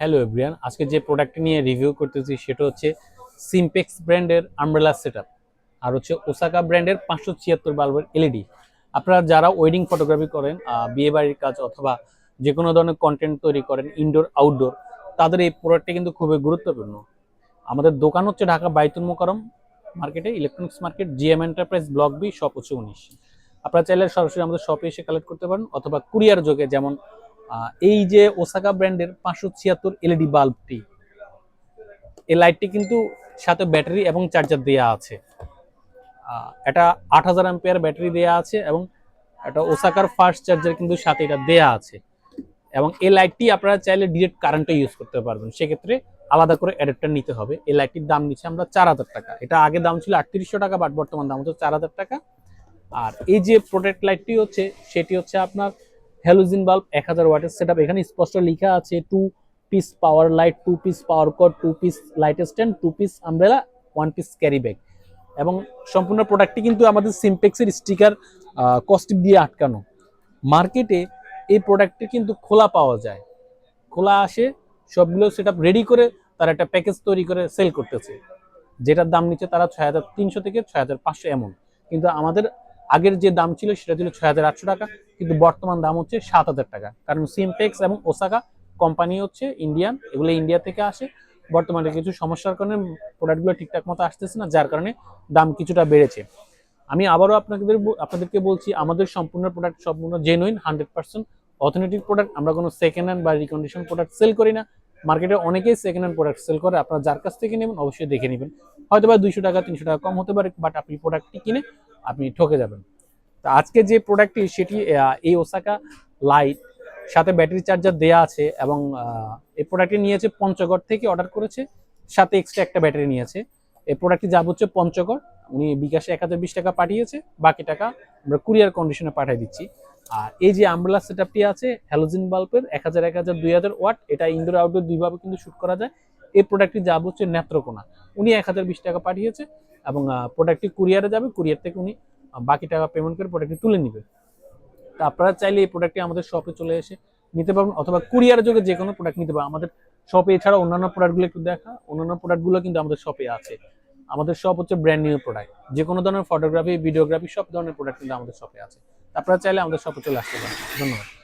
Hello everyone আজকে যে প্রোডাক্টটি নিয়ে রিভিউ করতেছি সেটা হচ্ছে সিমপেক্স ব্র্যান্ডের আমব্রেলা সেটআপ আর হচ্ছে ওসাকা ব্র্যান্ডের পাঁচশো ছিয়াত্তর বাল্বের এলইডি আপনারা যারা ওয়েডিং ফটোগ্রাফি করেন আহ, বিয়ে বাড়ির কাজ অথবা যে কোনো ধরনের কন্টেন্ট তৈরি করেন ইনডোর আউটডোর তাদের এই প্রোডাক্টটা কিন্তু খুবই গুরুত্বপূর্ণ। আমাদের দোকান হচ্ছে ঢাকা বাইতুল মোকারম মার্কেটে electronics market GM enterprise block B shop হচ্ছে উনিশ। আপনারা চাইলে সরাসরি আমাদের শপে এসে কালেক্ট করতে পারেন অথবা কুরিয়ার যোগে যেমন এই যে ওসাকা ব্র্যান্ডের পাঁচশো ছিয়াত্তর এলইডি বাল্বটি এই লাইটটি কিন্তু সাথে ব্যাটারি এবং চার্জার দেওয়া আছে। এটা আট হাজার অ্যাম্পিয়ার ব্যাটারি দেওয়া আছে এবং এটা ওসাকার ফাস্ট চার্জার কিন্তু সাথে এটা দেয়া আছে। এবং এই লাইটটি আপনারা চাইলে ডিরেক্ট কারেন্টে ইউজ করতে পারবেন। সেক্ষেত্রে আলাদা করে অ্যাডাপ্টার নিতে হবে। এই লাইটটির দাম নিচ্ছে আমরা চার হাজার টাকা। এটা আগে দাম ছিল আটত্রিশশো টাকা বাট বর্তমান দাম হচ্ছে চার হাজার টাকা। আর এই যে প্রোটেক্ট লাইটটি হচ্ছে, সেটি হচ্ছে আপনার হ্যালোজিন বাল্ব এক হাজার ওয়াটের সেট এখানে স্পষ্ট লেখা আছে two piece power light two piece power cord two piece light stand two piece umbrella one piece carry bag এবং সম্পূর্ণ প্রোডাক্টটি কিন্তু আমাদের সিমপেক্সের স্টিকার কস্টিপ দিয়ে আটকানো। মার্কেটে এই প্রোডাক্টটি কিন্তু খোলা পাওয়া যায়। খোলা আসে, সবগুলো সেট রেডি করে তারা একটা প্যাকেজ তৈরি করে সেল করতেছে। যেটার দাম নিচ্ছে তারা ছয় হাজার তিনশো থেকে ছয় হাজার পাঁচশো এমন। কিন্তু আমাদের আগের যে দাম ছিল সেটা ছিল ছয় হাজার আটশো টাকা, কিন্তু বর্তমান দাম হচ্ছে সাত হাজার টাকা। কারণ সিমপেক্স এবং ওসাকা কোম্পানি হচ্ছে ইন্ডিয়ান এগুলো ইন্ডিয়া থেকে আসে। বর্তমানে কিছু সমস্যার কারণে প্রোডাক্টগুলো ঠিকঠাক মতো আসতেছে না, যার কারণে দাম কিছুটা বেড়েছে। আমি আবারও আপনাদের আপনাদেরকে বলছি, আমাদের সম্পূর্ণ প্রোডাক্ট সম্পূর্ণ genuine hundred percent authentic product আমরা কোনো সেকেন্ড হ্যান্ড বা রিকন্ডিশন প্রোডাক্ট সেল করি না। মার্কেটে অনেকেই সেকেন্ড হ্যান্ড প্রোডাক্ট সেল করে। আপনারা যার কাছ থেকে নেবেন, অবশ্যই দেখে নেবেন। হয়তো বা দুইশো টাকা, তিনশো টাকা কম হতে পারে বাট আপনি প্রোডাক্টটি কিনে আপনি ঠকে যাবেন। তো আজকে যে প্রোডাক্টটি সেটি এই ওসাকা লাইট সাথে ব্যাটারি চার্জার দেয়া আছে এবং এই প্রোডাক্টটি নিয়েছে পঞ্চগড় থেকে অর্ডার করেছে, সাথে এক্সট্রা একটা ব্যাটারি নিয়েছে। এই প্রোডাক্টটি যাব হচ্ছে পঞ্চগড়, উনি বিকাশে এক হাজার বিশ টাকা পাঠিয়েছে, বাকি টাকা আমরা কুরিয়ার কন্ডিশনে পাঠিয়ে দিচ্ছি। আর এই যে আমব্রেলা সেটআপটি আছে হ্যালোজিন বাল্বের এক হাজার এক হাজার, দুই হাজার ওয়াট, এটা ইনডোর আউটডোর দুইভাবে কিন্তু শুট করা যায়। এই প্রোডাক্টটি যাব হচ্ছে নেত্রকোনা। উনি এক হাজার বিশ টাকা পাঠিয়েছে এবং প্রোডাক্টটি কুরিয়ারে যাবে কুরিয়ার থেকে উনি বাকি টাকা পেমেন্ট করে প্রোডাক্টটি তুলে নেবে। তা আপনারা চাইলে এই প্রোডাক্টটি আমাদের শপে চলে এসে নিতে পারবেন অথবা কুরিয়ার যোগে যে কোনো প্রোডাক্ট নিতে পারবেন। আমাদের শপে এছাড়া অন্যান্য প্রোডাক্টগুলো একটু দেখা। অন্যান্য প্রোডাক্টগুলো কিন্তু আমাদের শপে আছে। আমাদের শপ হচ্ছে ব্র্যান্ড নিউ প্রোডাক্ট যে কোনো ধরনের ফটোগ্রাফি ভিডিওগ্রাফি সব ধরনের প্রোডাক্ট কিন্তু আমাদের শপে আছে। আপনারা চাইলে আমাদের শপে চলে আসতে পারেন। ধন্যবাদ।